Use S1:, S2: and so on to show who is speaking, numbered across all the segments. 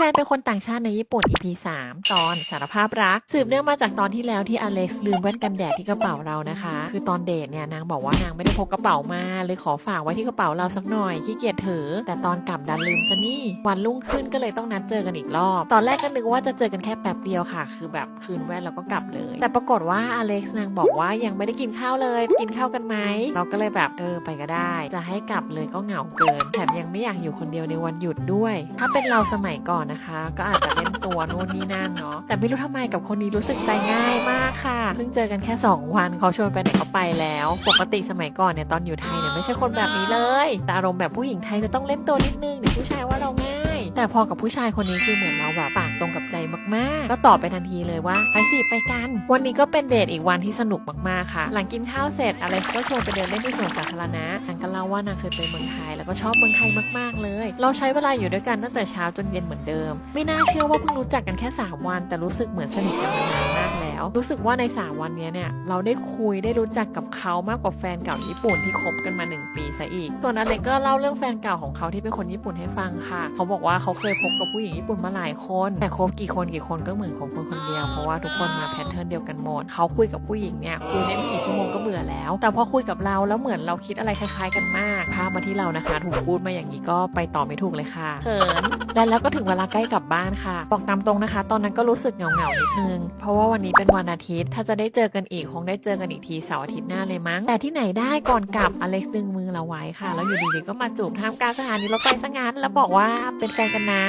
S1: แฟนเป็นคนต่างชาติในญี่ปุ่น EP 3 ตอนสารภาพรัก สืบเนื่องมาจากตอนที่แล้วที่อเล็กซ์ลืมแว่นกันแดดที่กระเป๋าเรานะคะ คือตอนเดทเนี่ยนางบอกว่านางไม่ได้พกกระเป๋ามาเลยขอฝากไว้ที่กระเป๋าเราสักหน่อยขี้เกียจถือ แต่ตอนกลับดันลืมซะนี่วันรุ่งขึ้นก็เลยต้องนัดเจอกันอีกรอบ ตอนแรกก็นึกว่าจะเจอกันแค่แป๊บเดียวค่ะ คือแบบคืนแว่นแล้วก็กลับเลย แต่ปรากฏว่าอเล็กซ์นางบอกว่ายังไม่ได้กินข้าวเลย กินข้าวกันไหมเราก็เลยแบบเออไปก็ได้ จะให้กลับเลยก็เหงาเกินแถมยังไม่อยากอยู่คนเดียวในวันหยุดด้วย ถ้าเป็นเราสมัยก่อนนะคะ ก็อาจจะเล่นตัวนู่นนี่นั่นเนาะแต่ไม่รู้ทำไมกับคนนี้รู้สึกใจง่ายมากค่ะเพิ่งเจอกันแค่ 2 วันเขาชวนไปไหนก็ไปแล้ว ปกติสมัยก่อนเนี่ยตอนอยู่ไทยเนี่ยไม่ใช่คนแบบนี้เลยแต่อารมณ์แบบผู้หญิงไทยจะต้องเล่นตัวนิดนึงเดี๋ยวผู้ชายว่าเราง่าย แต่พอกับผู้ชายคนนี้คือเหมือนเราแบบปากตรงกับใจมากๆ ก็ตอบไปทันทีเลยว่าไปสิไปกัน วันนี้ก็เป็นเดทอีกวันที่สนุกมากๆค่ะ หลังกินข้าวเสร็จอเล็กซ์ก็ชวนไปเดินเล่นที่สวนสาธารณะนางก็เล่าว่านางเคยไปเมืองไทย แล้วก็ชอบเมืองไทยมากๆเลย เราใช้เวลาอยู่ด้วยกันตั้งแต่เช้าจนเย็นเหมือนเดิม ไม่น่าเชื่อว่าเพิ่งรู้จักกันแค่ 3 วัน แต่รู้สึกเหมือนสนิทกันมานานมากแล้ว รู้สึกว่าใน 3 วันนี้เนี่ยเราได้คุยได้รู้จักกับเขามากกว่าแฟนเก่าญี่ปุ่นที่คบกันมา 1 ปีซะอีกส่วนอเล็กก็เล่าเรื่องแฟนเก่าของเขาที่เป็นคนญี่ปุ่นให้ฟังค่ะ เขาบอกว่าเขาเคยพบกับผู้หญิงญี่ปุ่นมาหลายคน แต่คบกี่คนกี่คนก็เหมือนคบคนคนเดียวเพราะว่าทุกคนมาแพทเทิร์นเดียวกันหมดเขาคุยกับผู้หญิงเนี่ยคุยได้ไม่กี่ชั่วโมงก็เบื่อแล้ว แต่พอคุยกับเราแล้วเหมือนเราคิดอะไรคล้ายๆ กันมากภาพมาที่เรานะคะ ถูกพูดมาอย่างนี้ก็ไปต่อไม่ถูกเลยค่ะเขินและแล้วก็ถึงเวลาใกล้กลับบ้านค่ะบอกตามตรงนะคะ ตอนนั้นก็รู้สึกเหงาๆนิดนึงเพราะว่าวันนี้เป็นวันอาทิตย์ ถ้าจะได้เจอกันอีกคงได้เจอกันอีกทีเสาร์อาทิตย์หน้าเลยมั้ง แต่ที่ไหนได้ก่อนกลับอเล็กซ์ดึงมือเราไว้ค่ะ แล้วอยู่ดีๆก็มาจูบท่ามกลางสถานีรถไฟซะงั้น แล้วบอกว่าเป็นแฟนกันนะ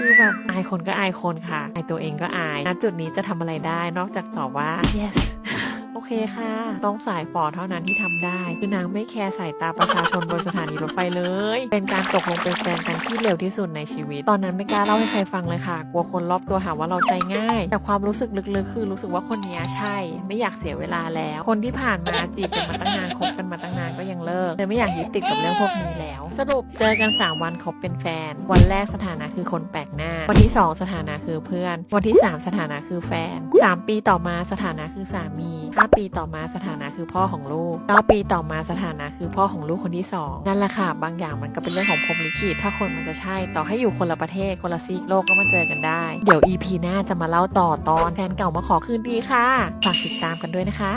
S1: คือแบบอายคนก็อายคนค่ะอายตัวเองก็อายณจุดนี้จะทำอะไรได้นอกจากตอบว่า yes เคค่ะ ต้องสายฝอเท่านั้นที่ทำได้ คือนางไม่แคร์สายตาประชาชนบนสถานีรถไฟเลย เป็นการตกลงเป็นแฟนกันที่เร็วที่สุดในชีวิต ตอนนั้นไม่กล้าเล่าให้ใครฟังเลยค่ะ กลัวคนรอบตัวหาว่าเราใจง่าย แต่ความรู้สึกลึกๆ คือรู้สึกว่าคนนี้ใช่ ไม่อยากเสียเวลาแล้ว คนที่ผ่านมาจีบกันมาตั้งนานคบกันมาตั้งนานก็ยังเลิกเลยไม่อยากยึดติดกับเรื่องพวกนี้แล้ว สรุปเจอกัน 3 วันคบเป็นแฟน วันแรกสถานะคือคนแปลกหน้า วันที่ 2 สถานะคือเพื่อน วันที่ 3 สถานะคือแฟน 3 ปีต่อมาสถานะคือสามี5ปีต่อมาสถานะคือพ่อของลูก 9 ปีต่อมาสถานะคือพ่อของลูกคนที่ 2 นั่นแหละค่ะ บางอย่างมันก็เป็นเรื่องของพรหมลิขิตถ้าคนมันจะใช่ ต่อให้อยู่คนละประเทศคนละซีกโลกก็มาเจอกันได้ เดี๋ยว EP หน้าจะมาเล่าต่อตอนแฟนเก่ามาขอคืนดีค่ะ ฝากติดตามกันด้วยนะคะ